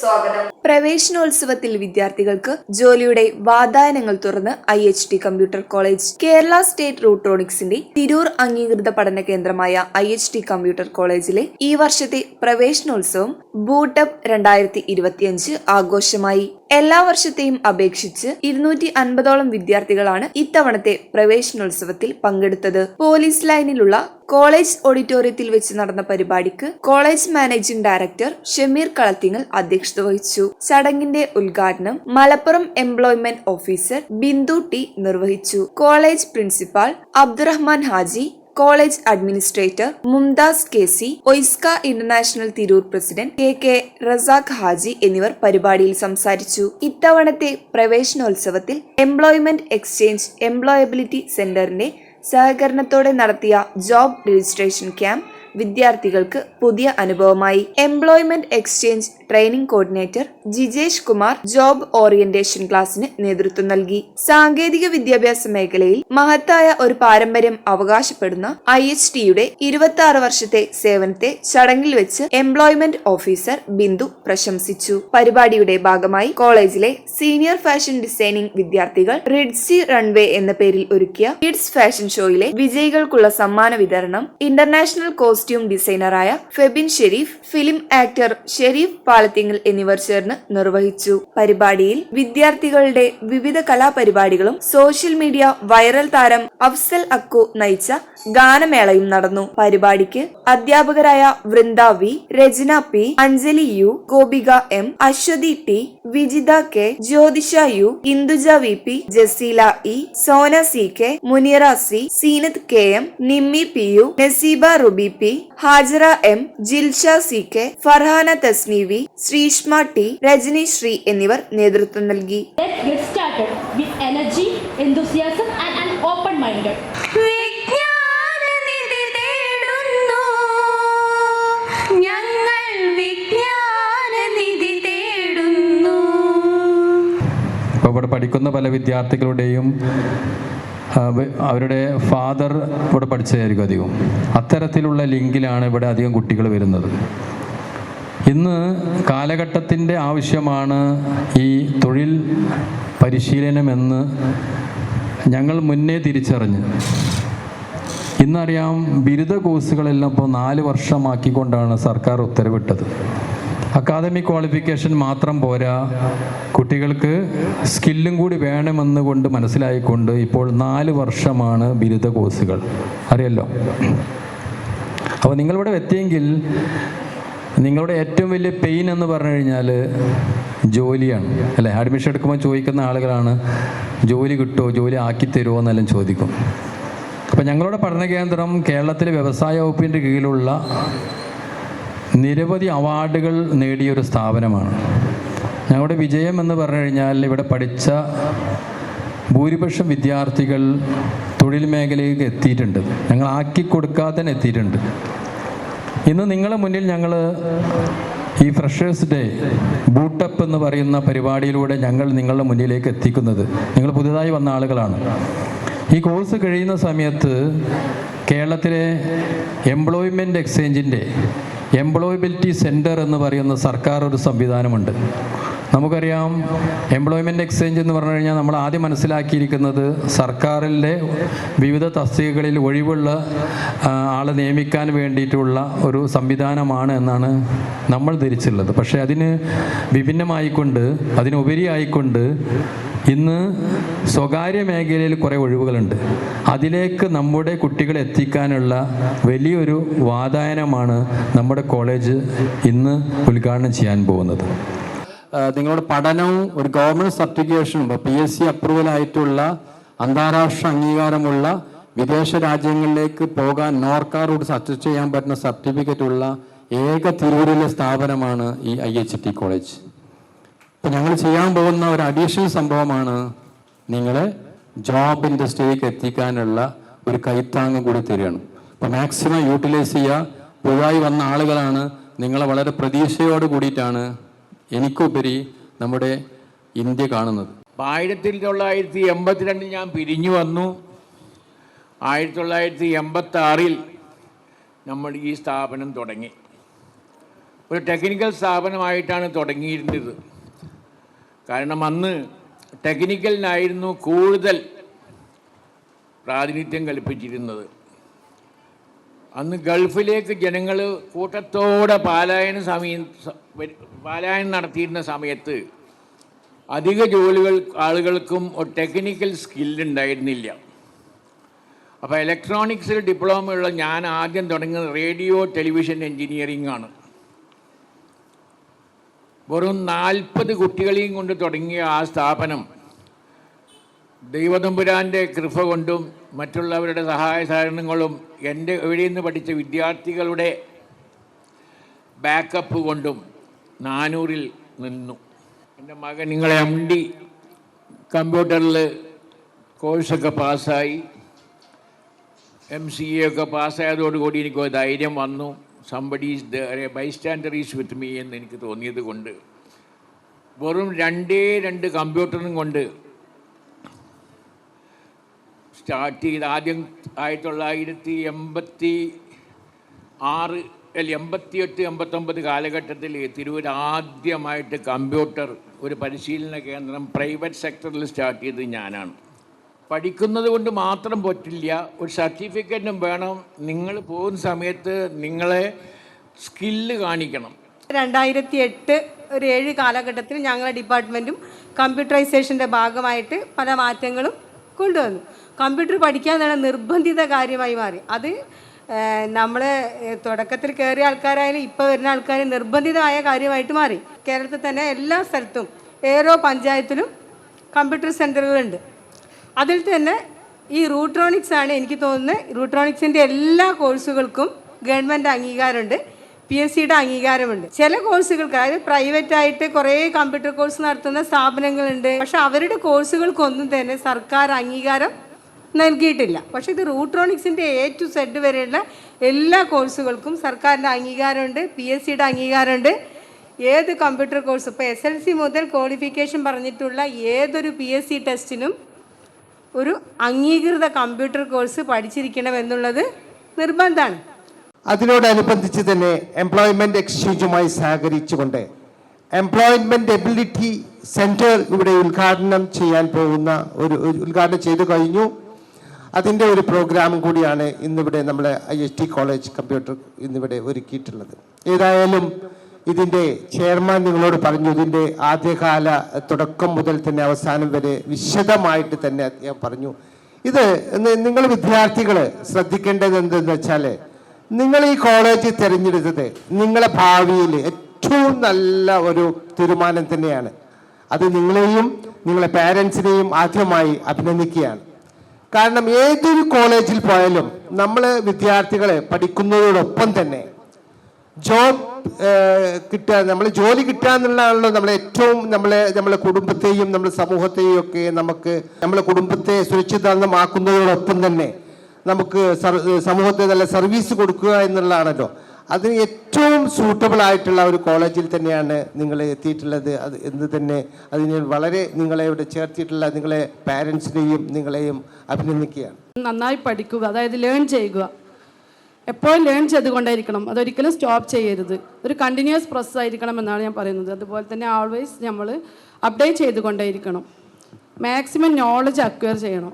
സ്വാഗതം. പ്രവേശനോത്സവത്തിൽ വിദ്യാർത്ഥികൾക്ക് ജോലിയുടെ വാതായനങ്ങൾ തുറന്ന് I H T computer college Kerala state റൂട്രോണിക്സിന്റെ Tirur അംഗീകൃത പഠന കേന്ദ്രമായ ഐ എച്ച് ടി കമ്പ്യൂട്ടർ കോളേജിലെ ഈ വർഷത്തെ പ്രവേശനോത്സവം ബൂട്ടപ്പ് രണ്ടായിരത്തി ഇരുപത്തിയഞ്ച് ആഘോഷമായി. എല്ലാ വർഷത്തെയും അപേക്ഷിച്ച് ഇരുന്നൂറ്റി അൻപതോളം വിദ്യാർത്ഥികളാണ് ഇത്തവണത്തെ പ്രവേശനോത്സവത്തിൽ പങ്കെടുത്തത്. പോലീസ് ലൈനിലുള്ള കോളേജ് ഓഡിറ്റോറിയത്തിൽ വെച്ച് നടന്ന പരിപാടിക്ക് college managing director Shameer Kalathingal അധ്യക്ഷത വഹിച്ചു. ചടങ്ങിന്റെ ഉദ്ഘാടനം Malappuram employment officer Bindu T നിർവഹിച്ചു. College principal Abdurahman Haji college administrator Mumtaz K C OISCA international Tirur president K K Razak Haji എന്നിവർ പരിപാടിയിൽ സംസാരിച്ചു. ഇത്തവണത്തെ പ്രവേശനോത്സവത്തിൽ എംപ്ലോയ്മെന്റ് എക്സ്ചേഞ്ച് എംപ്ലോയബിലിറ്റി സെന്ററിന്റെ സഹകരണത്തോടെ നടത്തിയ ജോബ് രജിസ്ട്രേഷൻ ക്യാമ്പ് വിദ്യാർത്ഥികൾക്ക് പുതിയ അനുഭവമായി. Employment exchange training coordinator Jijesh Kumar job orientation ക്ലാസ്സിന് നേതൃത്വം നൽകി. സാങ്കേതിക വിദ്യാഭ്യാസ മേഖലയിൽ മഹത്തായ ഒരു പാരമ്പര്യം അവകാശപ്പെടുന്ന ഐ എച്ച് ടിയുടെ ഇരുപത്തി ആറ് വർഷത്തെ സേവനത്തെ ചടങ്ങിൽ വെച്ച് എംപ്ലോയ്മെന്റ് ഓഫീസർ ബിന്ദു പ്രശംസിച്ചു. പരിപാടിയുടെ ഭാഗമായി കോളേജിലെ സീനിയർ ഫാഷൻ ഡിസൈനിംഗ് വിദ്യാർത്ഥികൾ റിഡ്സി റൺവേ എന്ന പേരിൽ ഒരുക്കിയ കിഡ്സ് ഫാഷൻ ഷോയിലെ വിജയികൾക്കുള്ള സമ്മാന വിതരണം ഇന്റർനാഷണൽ കോസ്റ്റ്യൂം ഡിസൈനറായ ഫെബിൻ ഷെരീഫ് ഫിലിം ആക്ടർ ഷെരീഫ് പാലത്തിങ്ങൽ എന്നിവർ ചേർന്ന് നിർവഹിച്ചു. പരിപാടിയിൽ വിദ്യാർത്ഥികളുടെ വിവിധ കലാപരിപാടികളും സോഷ്യൽ മീഡിയ വൈറൽ താരം അഫ്സൽ അക്കു നയിച്ച ഗാനമേളയും നടന്നു. പരിപാടിക്ക് അധ്യാപകരായ Vrinda V Rachana P Anjali U Gopika M Aswathy T Vijitha K Jyothisha U Induja V P Jaseela E Sona C K Muneera C Seenath K M Nimmi P U Naseeba Ruby P Hajara M Jilsha C K Farhana Thasneevi Sreeshma T Rajani Sree എന്നിവർ നേതൃത്വം നൽകി. Let's get started with energy, enthusiasm, and an open minded. വിജ്ഞാനനിധി തേടുന്നു. ഞങ്ങൾ വിജ്ഞാനനിധി തേടുന്നു. ഇപ്പോൾ ഇവിടെ പഠിക്കുന്ന പല വിദ്യാർത്ഥികളുടെയും അവരുടെ ഫാദർ ഇവിടെ പഠിച്ചതായിരിക്കും അധികം. അത്തരത്തിലുള്ള ലിങ്കിലാണ് ഇവിടെ അധികം കുട്ടികൾ വരുന്നത്. ഇന്ന് കാലഘട്ടത്തിന്റെ ആവശ്യമാണ് ഈ തൊഴിൽ പരിശീലനമെന്ന് ഞങ്ങൾ മുന്നേ തിരിച്ചറിഞ്ഞ്. ഇന്നറിയാം ബിരുദ കോഴ്സുകളെല്ലാം ഇപ്പോൾ നാല് വർഷമാക്കിക്കൊണ്ടാണ് സർക്കാർ ഉത്തരവിട്ടത്. അക്കാദമിക് ക്വാളിഫിക്കേഷൻ മാത്രം പോരാ കുട്ടികൾക്ക് സ്കില്ലും കൂടി വേണമെന്ന് കൊണ്ട് മനസ്സിലായിക്കൊണ്ട് ഇപ്പോൾ നാല് വർഷമാണ് ബിരുദ കോഴ്സുകൾ. അറിയല്ലോ? അപ്പോൾ നിങ്ങളിവിടെ എത്തിയെങ്കിൽ നിങ്ങളുടെ ഏറ്റവും വലിയ പെയിൻ എന്ന് പറഞ്ഞു കഴിഞ്ഞാൽ ജോലിയാണ്. അല്ലേ? അഡ്മിഷൻ എടുക്കുമ്പോൾ ചോദിക്കുന്ന ആളുകളാണ് ജോലി കിട്ടുമോ ജോലി ആക്കി തരുമോ എന്നെല്ലാം ചോദിക്കും. അപ്പം ഞങ്ങളുടെ പഠന കേന്ദ്രം കേരളത്തിലെ വ്യവസായ വകുപ്പിന്റെ കീഴിലുള്ള നിരവധി അവാർഡുകൾ നേടിയ ഒരു സ്ഥാപനമാണ്. ഞങ്ങളുടെ വിജയം എന്ന് പറഞ്ഞു കഴിഞ്ഞാൽ ഇവിടെ പഠിച്ച ഭൂരിപക്ഷം വിദ്യാർത്ഥികൾ തൊഴിൽ മേഖലയിലേക്ക് എത്തിയിട്ടുണ്ട്. ഞങ്ങൾ ആക്കി കൊടുക്കാതെ തന്നെ എത്തിയിട്ടുണ്ട്. ഇന്ന് നിങ്ങളുടെ മുന്നിൽ ഞങ്ങൾ ഈ ഫ്രഷേഴ്സ് ഡേ ബൂട്ടപ്പ് എന്ന് പറയുന്ന പരിപാടിയിലൂടെ ഞങ്ങൾ നിങ്ങളുടെ മുന്നിലേക്ക് എത്തിക്കുന്നത്. നിങ്ങൾ പുതുതായി വന്ന ആളുകളാണ്. ഈ കോഴ്സ് കഴിയുന്ന സമയത്ത് കേരളത്തിലെ എംപ്ലോയ്മെന്റ് എക്സ്ചേഞ്ചിന്റെ എംപ്ലോയബിലിറ്റി സെന്റർ എന്ന് പറയുന്ന സർക്കാർ ഒരു സംവിധാനമുണ്ട്. നമുക്കറിയാം എംപ്ലോയ്മെന്റ് എക്സ്ചേഞ്ച് എന്ന് പറഞ്ഞു കഴിഞ്ഞാൽ നമ്മൾ ആദ്യം മനസ്സിലാക്കിയിരിക്കുന്നത് സർക്കാരിന്റെ വിവിധ തസ്തികകളിൽ ഒഴിവുള്ള ആളെ നിയമിക്കാൻ വേണ്ടിയിട്ടുള്ള ഒരു സംവിധാനമാണ് എന്നാണ് നമ്മൾ ധരിച്ചുള്ളത് പക്ഷേ അതിന് വിഭിന്നമായിക്കൊണ്ട് അതിനുപരിയായിക്കൊണ്ട് ഇന്ന് സ്വകാര്യ മേഖലയിൽ കുറേ ഒഴിവുകളുണ്ട്. അതിലേക്ക് നമ്മുടെ കുട്ടികളെ എത്തിക്കാനുള്ള വലിയൊരു വാതായനമാണ് നമ്മുടെ കോളേജ് ഇന്ന് ഉദ്ഘാടനം ചെയ്യാൻ പോകുന്നത്. നിങ്ങളുടെ പഠനവും ഒരു ഗവൺമെന്റ് സർട്ടിഫിക്കേഷനും പി എസ് സി അപ്രൂവൽ ആയിട്ടുള്ള അന്താരാഷ്ട്ര അംഗീകാരമുള്ള വിദേശ രാജ്യങ്ങളിലേക്ക് പോകാൻ നോർക്കാർ റൂട്ട് സക്സസ് ചെയ്യാൻ പറ്റുന്ന സർട്ടിഫിക്കറ്റ് ഉള്ള ഏക തിരൂരിലെ സ്ഥാപനമാണ് ഈ ഐ എച്ച് ടി കോളേജ് ഇപ്പം ഞങ്ങൾ ചെയ്യാൻ പോകുന്ന ഒരു അഡീഷണൽ സംഭവമാണ് നിങ്ങളെ ജോബ് ഇൻഡസ്ട്രിയിലേക്ക് എത്തിക്കാനുള്ള ഒരു കൈത്താങ്ങ് കൂടി തരികയാണ്. അപ്പോൾ മാക്സിമം യൂട്ടിലൈസ് ചെയ്യുക പുതുതായി വന്ന ആളുകളാണ് നിങ്ങളെ വളരെ പ്രതീക്ഷയോട് കൂടിയിട്ടാണ് എനിക്കുപരി നമ്മുടെ ഇന്ത്യ കാണുന്നത്. ആയിരത്തി തൊള്ളായിരത്തി എൺപത്തിരണ്ടിൽ ഞാൻ പിരിഞ്ഞു വന്നു. ആയിരത്തി തൊള്ളായിരത്തി എൺപത്തി ആറിൽ നമ്മൾ ഈ സ്ഥാപനം തുടങ്ങി. ഒരു ടെക്നിക്കൽ സ്ഥാപനമായിട്ടാണ് തുടങ്ങിയിരുന്നത്. കാരണം അന്ന് ടെക്നിക്കലിനായിരുന്നു കൂടുതൽ പ്രാതിനിധ്യം കൽപ്പിച്ചിരുന്നത്. അന്ന് ഗൾഫിലേക്ക് ജനങ്ങൾ കൂട്ടത്തോടെ പാലായന സമയം പാലായനം നടത്തിയിരുന്ന സമയത്ത് അധിക ജോലികൾ ആളുകൾക്കും ഒരു ടെക്നിക്കൽ സ്കില്ലുണ്ടായിരുന്നില്ല അപ്പോൾ ഇലക്ട്രോണിക്സിൽ ഡിപ്ലോമ ഉള്ള ഞാൻ ആദ്യം തുടങ്ങുന്നത് റേഡിയോ ടെലിവിഷൻ എൻജിനീയറിംഗ് ആണ്. വെറും നാൽപ്പത് കുട്ടികളെയും കൊണ്ട് തുടങ്ങിയ ആ സ്ഥാപനം. ദൈവതമ്പുരാന്റെ കൃപ കൊണ്ടും മറ്റുള്ളവരുടെ സഹായ സഹകരണങ്ങളും എന്റെ എവിടെ നിന്ന് പഠിച്ച വിദ്യാർത്ഥികളുടെ ബാക്കപ്പ് കൊണ്ടും നാനൂറിൽ നിന്നു. എന്റെ മകൻ നിങ്ങളെ ഡി കമ്പ്യൂട്ടറിൽ കോഴ്സൊക്കെ പാസ്സായി. എം സി എ ഒക്കെ പാസ്സായതോടുകൂടി എനിക്ക് ധൈര്യം വന്നു. Somebody is bystander is with me എന്ന് എനിക്ക് തോന്നിയത് കൊണ്ട്. വെറും രണ്ടേ രണ്ട് കമ്പ്യൂട്ടറും കൊണ്ട് സ്റ്റാർട്ട് ചെയ്ത് ആദ്യം ആയിരത്തി തൊള്ളായിരത്തി എൺപത്തി ആറ് അല്ല എൺപത്തിയെട്ട് എൺപത്തൊമ്പത് കാലഘട്ടത്തിൽ തിരൂർ ആദ്യമായിട്ട് കമ്പ്യൂട്ടർ ഒരു പരിശീലന കേന്ദ്രം പ്രൈവറ്റ് സെക്ടറിൽ സ്റ്റാർട്ട് ചെയ്തത് ഞാനാണ്. പഠിക്കുന്നത് കൊണ്ട് മാത്രം പറ്റില്ല ഒരു സർട്ടിഫിക്കറ്റും വേണം. നിങ്ങൾ പോകുന്ന സമയത്ത് നിങ്ങളെ സ്കില്ല് കാണിക്കണം. രണ്ടായിരത്തി എട്ട് ഒരു ഏഴ് കാലഘട്ടത്തിൽ ഞങ്ങളുടെ ഡിപ്പാർട്ട്മെന്റും കമ്പ്യൂട്ടറൈസേഷന്റെ ഭാഗമായിട്ട് പല മാറ്റങ്ങളും കൊണ്ടുവന്നു കമ്പ്യൂട്ടർ പഠിക്കാൻ എന്നുള്ള നിർബന്ധിത കാര്യമായി മാറി. അത് നമ്മൾ തുടക്കത്തിൽ കയറിയ ആൾക്കാരായാലും ഇപ്പോൾ വരുന്ന ആൾക്കാർ നിർബന്ധിതമായ കാര്യമായിട്ട് മാറി. കേരളത്തിൽ തന്നെ എല്ലാ സ്ഥലത്തും ഓരോ പഞ്ചായത്തിലും കമ്പ്യൂട്ടർ സെന്ററുകളുണ്ട് അതിൽ തന്നെ ഈ റൂട്രോണിക്സ് ആണ് എനിക്ക് തോന്നുന്നത്. റൂട്രോണിക്സിന്റെ എല്ലാ കോഴ്സുകൾക്കും ഗവൺമെന്റ് അംഗീകാരമുണ്ട്. പി എസ് സിയുടെ അംഗീകാരമുണ്ട്. ചില കോഴ്സുകൾക്ക് അതായത് പ്രൈവറ്റ് ആയിട്ട് കുറേ കമ്പ്യൂട്ടർ കോഴ്സ് നടത്തുന്ന സ്ഥാപനങ്ങളുണ്ട്. പക്ഷെ അവരുടെ കോഴ്സുകൾക്കൊന്നും തന്നെ സർക്കാർ അംഗീകാരം നൽകിയിട്ടില്ല. പക്ഷേ ഇത് റൂട്രോണിക്സിന്റെ എ ടു സെഡ് വരെയുള്ള എല്ലാ കോഴ്സുകൾക്കും സർക്കാരിന്റെ അംഗീകാരമുണ്ട് പി എസ് സിയുടെ അംഗീകാരമുണ്ട്. ഏത് കമ്പ്യൂട്ടർ കോഴ്സ് ഇപ്പോൾ എസ് എൽ സി മുതൽ ക്വാളിഫിക്കേഷൻ പറഞ്ഞിട്ടുള്ള ഏതൊരു പി എസ് സി ടെസ്റ്റിനും ഒരു അംഗീകൃത കമ്പ്യൂട്ടർ കോഴ്സ് പഠിച്ചിരിക്കണം എന്നുള്ളത് നിർബന്ധമാണ്. അതിനോടനുബന്ധിച്ച് തന്നെ എംപ്ലോയ്മെന്റ് എക്സ്ചേഞ്ചുമായി സഹകരിച്ചുകൊണ്ട് എംപ്ലോയ്മെന്റ് എബിലിറ്റി സെന്റർ ഇവിടെ ഉദ്ഘാടനം ചെയ്യാൻ പോകുന്ന ഒരു ഉദ്ഘാടനം ചെയ്തു കഴിഞ്ഞു. അതിന്റെ ഒരു പ്രോഗ്രാം കൂടിയാണ് ഇന്നിവിടെ നമ്മൾ I S T college computer ഇന്നിവിടെ ഒരുക്കിയിട്ടുള്ളത്. ഏതായാലും ഇതിന്റെ ചെയർമാൻ നിങ്ങളോട് പറഞ്ഞു ഇതിന്റെ ആദ്യകാല തുടക്കം മുതൽ തന്നെ അവസാനം വരെ വിശദമായിട്ട് തന്നെ ഞാൻ പറഞ്ഞു. ഇത് നിങ്ങൾ വിദ്യാർത്ഥികൾ ശ്രദ്ധിക്കേണ്ടത് എന്തെന്ന് വെച്ചാൽ നിങ്ങൾ ഈ കോളേജ് തിരഞ്ഞെടുത്തത് നിങ്ങളെ ഭാവിയിൽ ഏറ്റവും നല്ല ഒരു തീരുമാനം തന്നെയാണ്. അത് നിങ്ങളെയും നിങ്ങളെ പാരൻസിനെയും ആദ്യമായി അഭിനന്ദിക്കുകയാണ്. കാരണം ഏതൊരു കോളേജിൽ പോയാലും നമ്മൾ വിദ്യാർത്ഥികളെ പഠിക്കുന്നതോടൊപ്പം തന്നെ ജോബ് കിട്ടുക നമ്മൾ ജോലി കിട്ടുക എന്നുള്ളതാണല്ലോ നമ്മളെ ഏറ്റവും നമ്മളെ നമ്മളെ കുടുംബത്തെയും നമ്മുടെ സമൂഹത്തെയും ഒക്കെ നമുക്ക് നമ്മളെ കുടുംബത്തെ സുരക്ഷിതമാക്കുന്നതോടൊപ്പം തന്നെ നമുക്ക് സമൂഹത്തെ നല്ല സർവീസ് കൊടുക്കുക എന്നുള്ളതാണല്ലോ. അതിന് ഏറ്റവും സൂട്ടബിൾ ആയിട്ടുള്ള ഒരു കോളേജിൽ തന്നെയാണ് നിങ്ങൾ എത്തിയിട്ടുള്ളത്. അത് എന്ന് തന്നെ അതിന് വളരെ നിങ്ങളെ ഇവിടെ ചേർത്തിട്ടുള്ള നിങ്ങളെ പാരൻസിനെയും നിങ്ങളെയും അഭിനന്ദിക്കുകയാണ്. നന്നായി പഠിക്കുക അതായത് ലേൺ ചെയ്യുക. എപ്പോഴും ലേൺ ചെയ്തുകൊണ്ടേയിരിക്കണം. അതൊരിക്കലും സ്റ്റോപ്പ് ചെയ്യരുത്. ഒരു കണ്ടിന്യൂസ് പ്രോസസ് ആയിരിക്കണം എന്നാണ് ഞാൻ പറയുന്നത്. അതുപോലെ തന്നെ ആൾവേസ് നമ്മൾ അപ്ഡേറ്റ് ചെയ്തുകൊണ്ടേയിരിക്കണം. മാക്സിമം നോളജ് അക്വയർ ചെയ്യണം.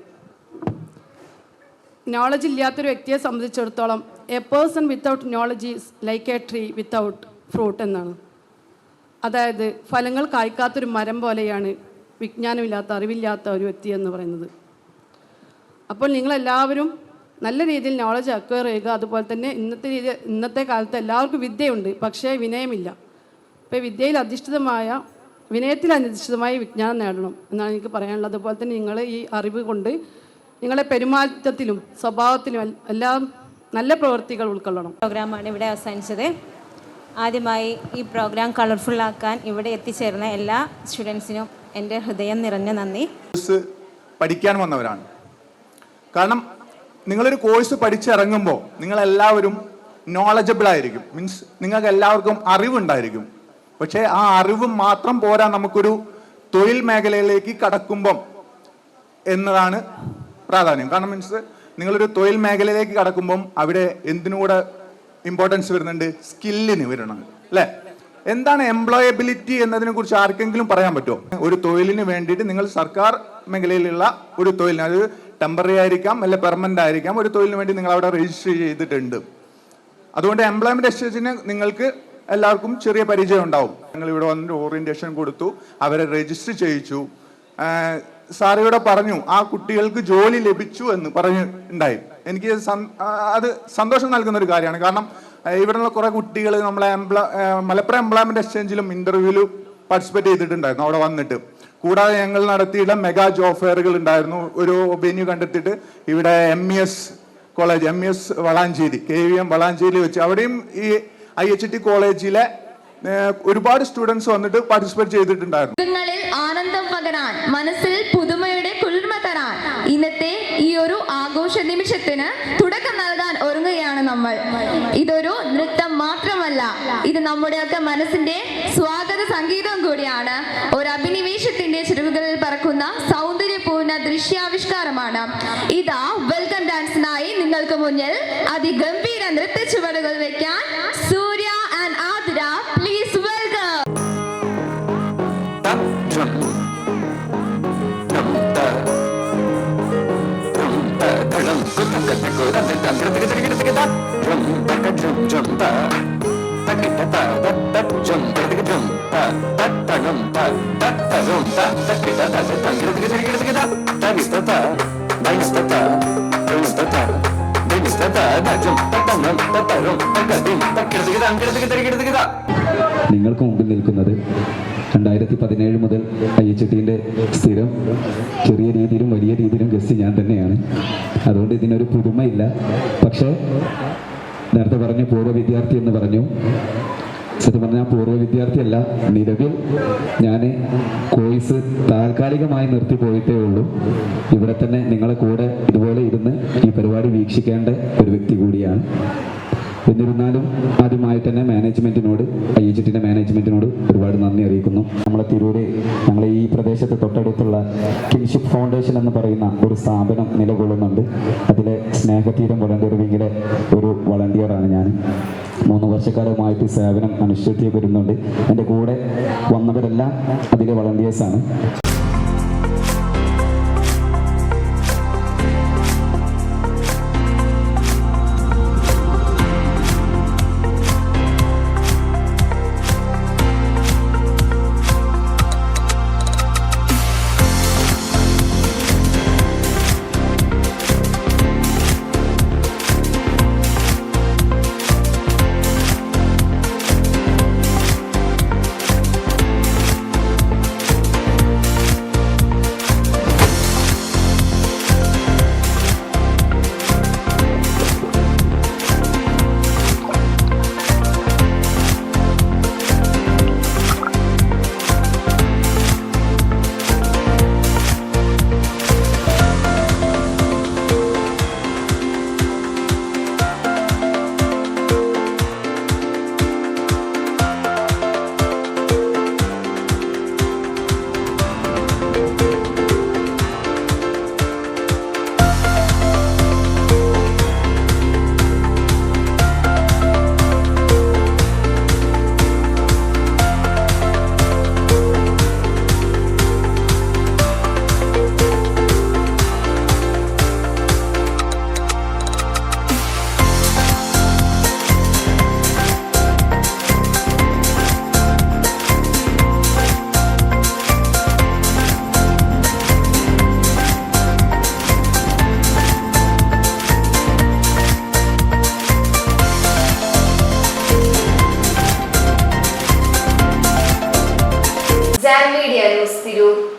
നോളജ് ഇല്ലാത്തൊരു വ്യക്തിയെ സംബന്ധിച്ചിടത്തോളം a person without knowledge is like a tree without fruit എന്നാണ്. അതായത് ഫലങ്ങൾ കായ്ക്കാത്തൊരു മരം പോലെയാണ് വിജ്ഞാനമില്ലാത്ത അറിവില്ലാത്ത ഒരു വ്യക്തി എന്ന് പറയുന്നത്. അപ്പോൾ നിങ്ങളെല്ലാവരും നല്ല രീതിയിൽ നോളജ് അക്വയർ ചെയ്യുക. അതുപോലെ തന്നെ ഇന്നത്തെ രീതി ഇന്നത്തെ കാലത്ത് എല്ലാവർക്കും വിദ്യയുണ്ട് പക്ഷേ വിനയമില്ല. ഇപ്പോൾ വിദ്യയിൽ അധിഷ്ഠിതമായ വിനയത്തിൽ അധിഷ്ഠിതമായ വിജ്ഞാനം നേടണം എന്നാണ് എനിക്ക് പറയാനുള്ളത്. അതുപോലെ തന്നെ നിങ്ങൾ ഈ അറിവ് കൊണ്ട് നിങ്ങളെ പെരുമാറ്റത്തിലും സ്വഭാവത്തിലും എല്ലാം നല്ല പ്രവൃത്തികൾ ഉൾക്കൊള്ളണം. പ്രോഗ്രാമാണ് ഇവിടെ അവസാനിച്ചത്. ആദ്യമായി ഈ പ്രോഗ്രാം കളർഫുൾ ആക്കാൻ ഇവിടെ എത്തിച്ചേർന്ന എല്ലാ സ്റ്റുഡൻസിനും എന്റെ ഹൃദയം നിറഞ്ഞ നന്ദി. കോഴ്സ് പഠിക്കാൻ വന്നവരാണ്. കാരണം നിങ്ങളൊരു കോഴ്സ് പഠിച്ചിറങ്ങുമ്പോൾ നിങ്ങളെല്ലാവരും നോളജബിൾ ആയിരിക്കും. മീൻസ് നിങ്ങൾക്ക് എല്ലാവർക്കും അറിവുണ്ടായിരിക്കും. പക്ഷേ ആ അറിവ് മാത്രം പോരാ നമുക്കൊരു തൊഴിൽ മേഖലയിലേക്ക് കടക്കുമ്പം എന്നതാണ് പ്രാധാന്യം. കാരണം മീൻസ് നിങ്ങളൊരു തൊഴിൽ മേഖലയിലേക്ക് കടക്കുമ്പം അവിടെ എന്തിനൂടെ ഇമ്പോർട്ടൻസ് വരുന്നുണ്ട്? സ്കില്ലിന് വരണം. അല്ലേ? എന്താണ് എംപ്ലോയബിലിറ്റി എന്നതിനെ കുറിച്ച് ആർക്കെങ്കിലും പറയാൻ പറ്റുമോ? ഒരു തൊഴിലിന് വേണ്ടിയിട്ട് നിങ്ങൾ സർക്കാർ മേഖലയിലുള്ള ഒരു തൊഴിലിന് അത് ടെമ്പററി ആയിരിക്കാം അല്ലെ പെർമനന്റ് ആയിരിക്കാം ഒരു തൊഴിലിന് വേണ്ടി നിങ്ങൾ അവിടെ രജിസ്റ്റർ ചെയ്തിട്ടുണ്ട്. അതുകൊണ്ട് എംപ്ലോയ്മെന്റ് എക്സ്ചേഞ്ചിന് നിങ്ങൾക്ക് എല്ലാവർക്കും ചെറിയ പരിചയം ഉണ്ടാവും. ഞങ്ങൾ ഇവിടെ വന്നിട്ട് ഓറിയന്റേഷൻ കൊടുത്തു അവരെ രജിസ്റ്റർ ചെയ്യിച്ചു. ഇവിടെ പറഞ്ഞു ആ കുട്ടികൾക്ക് ജോലി ലഭിച്ചു എന്ന് പറഞ്ഞു ഉണ്ടായി. എനിക്ക് അത് സന്തോഷം നൽകുന്ന ഒരു കാര്യമാണ്. കാരണം ഇവിടെയുള്ള കുറെ കുട്ടികൾ നമ്മളെ എംപ്ലോ മലപ്പുറം എംപ്ലോയ്മെന്റ് എക്സ്ചേഞ്ചിലും ഇന്റർവ്യൂവിലും പാർട്ടിസിപ്പേറ്റ് ചെയ്തിട്ടുണ്ടായിരുന്നു അവിടെ വന്നിട്ട്. കൂടാതെ ഞങ്ങൾ നടത്തിയിട്ടുള്ള മെഗാ ജോബ് ഫെയറുകൾ ഉണ്ടായിരുന്നു. ഒരു വെന്യൂ കണ്ടെത്തിയിട്ട് ഇവിടെ M E S college M E S Valanchery K V M Valanchery വെച്ച്. അവിടെയും ഈ ഐ എച്ച് ടി കോളേജിലെ ഒരുപാട് സ്റ്റുഡൻസ് വന്നിട്ട് പാർട്ടിസിപ്പേറ്റ് ചെയ്തിട്ടുണ്ടായിരുന്നു. ആനന്ദം പകരാൻ മനസ്സിൽ പുതുമയുടെ കുളിർമ തരാൻ. ഇന്നത്തെ ഈ ഒരു ആഘോഷ നിമിഷത്തിന് തുടക്കം നൽകാൻ ഒരുങ്ങുകയാണ് നമ്മൾ. ഇതൊരു നൃത്തം മാത്രമല്ല ഇത് നമ്മുടെയൊക്കെ മനസ്സിന്റെ സ്വാഗത സംഗീതം കൂടിയാണ്. ഒരു അഭിനിവേശത്തിന്റെ ചിറകുകളിൽ പറക്കുന്ന സൗന്ദര്യപൂർണ ദൃശ്യാവിഷ്കാരമാണ്. ഇതാ വെൽക്കം ഡാൻസിനായി നിങ്ങൾക്ക് മുന്നിൽ അതിഗംഭീര നൃത്ത ചുവടുകൾ വെക്കാൻ സൂര്യ Dance the da da jump. നിങ്ങൾക്ക് മുമ്പിൽ നിൽക്കുന്നത് രണ്ടായിരത്തി പതിനേഴ് മുതൽ ടിന്റെ സ്ഥിരം ചെറിയ രീതിയിലും വലിയ രീതിയിലും ഗസ്റ്റ് ഞാൻ തന്നെയാണ്. അതുകൊണ്ട് ഇതിനൊരു പുതുമയില്ല. പക്ഷേ നേരത്തെ പറഞ്ഞു പൂർവ വിദ്യാർത്ഥി എന്ന് പറഞ്ഞു സത്യം പറഞ്ഞാൽ പൂർവ വിദ്യാർത്ഥിയല്ല. നിലവിൽ ഞാൻ കോഴ്സ് താൽക്കാലികമായി നിർത്തി പോയിട്ടേ ഉള്ളൂ. ഇവിടെ തന്നെ നിങ്ങളെ കൂടെ ഇതുപോലെ ഇരുന്ന് ഈ പരിപാടി വീക്ഷിക്കേണ്ട ഒരു വ്യക്തി കൂടിയാണ്. എന്നിരുന്നാലും ആദ്യമായി തന്നെ മാനേജ്മെന്റിനോട് ഐ എച്ച് ടിന്റെ മാനേജ്മെന്റിനോട് ഒരുപാട് നന്ദി അറിയിക്കുന്നു. നമ്മളെ തിരൂര് നമ്മളെ ഈ പ്രദേശത്ത് തൊട്ടടുത്തുള്ള കിൻഷിപ്പ് ഫൗണ്ടേഷൻ എന്ന് പറയുന്ന ഒരു സ്ഥാപനം നിലകൊള്ളുന്നുണ്ട്. അതിലെ സ്നേഹതീരം വളണ്ടിയർ വിങ്ങിലെ ഒരു വളണ്ടിയറാണ് ഞാൻ മൂന്ന് വർഷക്കാലമായിട്ട് സേവനം അനുഷ്ഠിച്ച് വരുന്നുണ്ട്. എന്റെ കൂടെ വന്നവരെല്ലാം അതിലെ വളണ്ടിയേഴ്സാണ്.